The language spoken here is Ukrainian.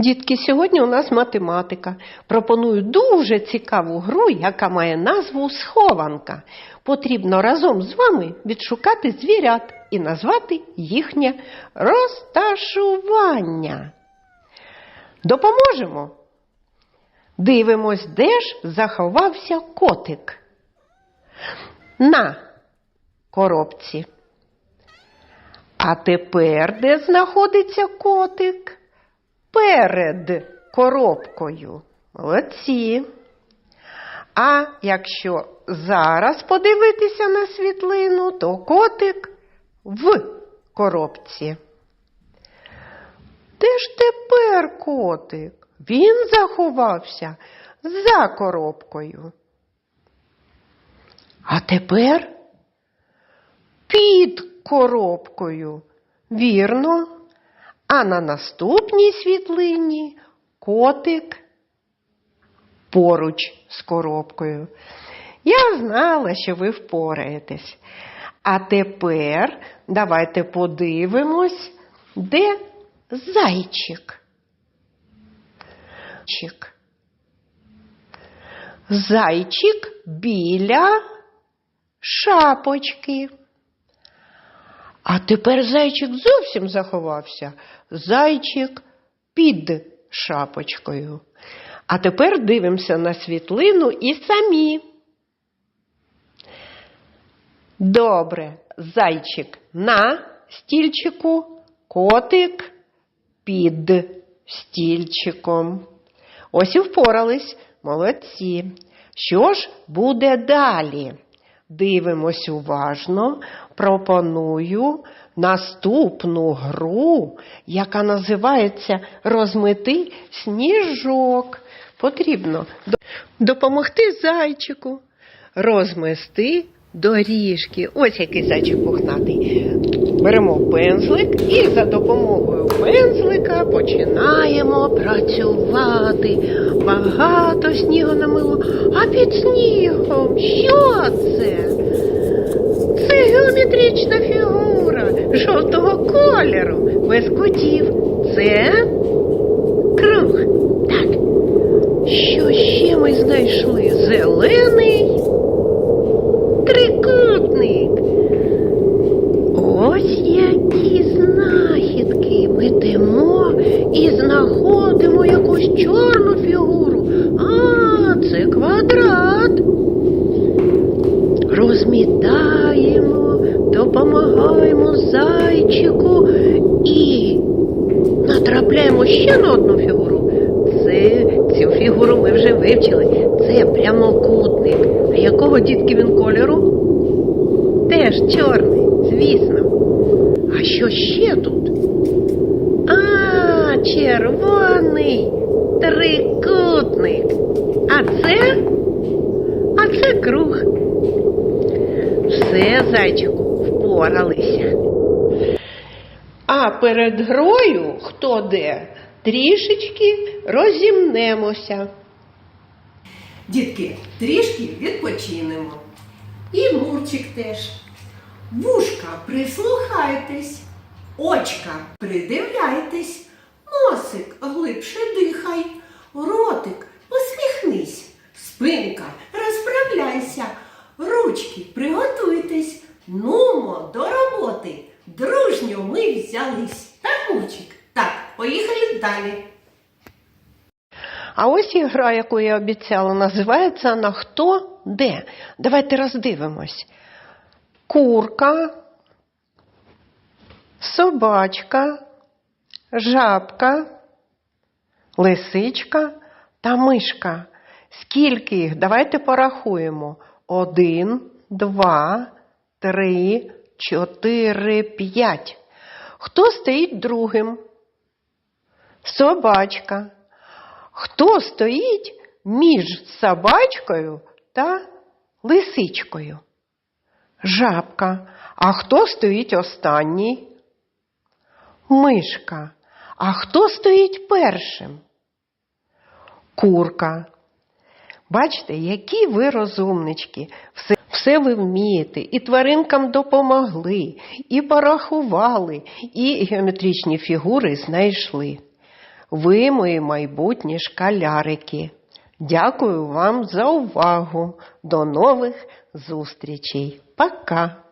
Дітки, сьогодні у нас математика. Пропоную дуже цікаву гру, яка має назву схованка. Потрібно разом з вами відшукати звірят і назвати їхнє розташування. Допоможемо. Дивимось, де ж заховався котик. На коробці. А тепер де знаходиться котик? Перед коробкою. Молодці. А якщо зараз подивитися на світлину, то котик в коробці. Де ж тепер котик? Він заховався за коробкою. А тепер під коробкою. Вірно. А на наступній світлині котик поруч з коробкою. Я знала, що ви впораєтесь. А тепер давайте подивимось, де зайчик. Чик. Зайчик біля шапочки. А тепер зайчик зовсім заховався. Зайчик під шапочкою. А тепер дивимося на світлину і самі. Добре, зайчик на стільчику, котик під стільчиком. Ось і впорались. Молодці. Що ж буде далі? Дивимось уважно, пропоную наступну гру, яка називається Розмити сніжок. Потрібно допомогти зайчику розмести доріжки. Ось який зайчик пухнатий. Беремо пензлик і за допомогою пензлика починаємо працювати. Багато снігу намило, а під снігом що це? Це геометрична фігура жовтого кольору без кутів. Це круг. Так. Що ще ми знайшли? Зелений трикутник. Ось які знахідки. Ми йдемо і знаходимо якусь чорну фігуру. А, це квадрат. Розмітаємо, допомагаємо зайчику і натрапляємо ще на одну фігуру. Це цю фігуру ми вже вивчили. Це прямокутник. А якого дітки він кольору? Теж чорний, звісно. А що ще тут? А, червоний трикутник. А це? А це круг. Все, зайчику, впоралися. А перед грою хто де? Трішечки розімнемося. Дітки, трішки відпочинемо. І Мурчик теж. Вушка, прислухайтесь, очка, придивляйтесь, носик глибше дихай, ротик, посміхнись, спинка, розправляйся, ручки, приготуйтесь, нумо до роботи. Дружньо ми взялись. Так, Мурчик? Так, поїхали далі. А ось і гра, яку я обіцяла, називається на хто де. Давайте роздивимось. Курка, собачка, жабка, лисичка та мишка. Скільки їх? Давайте порахуємо. Один, два, три, чотири, п'ять. Хто стоїть другим? Собачка. Хто стоїть між собачкою та лисичкою? Жабка. А хто стоїть останній? Мишка. А хто стоїть першим? Курка. Бачите, які ви розумнички. Все, все ви вмієте, і тваринкам допомогли, і порахували, і геометричні фігури знайшли. Ви мої майбутні шкалярики. Дякую вам за увагу. До нових зустрічей. Пока!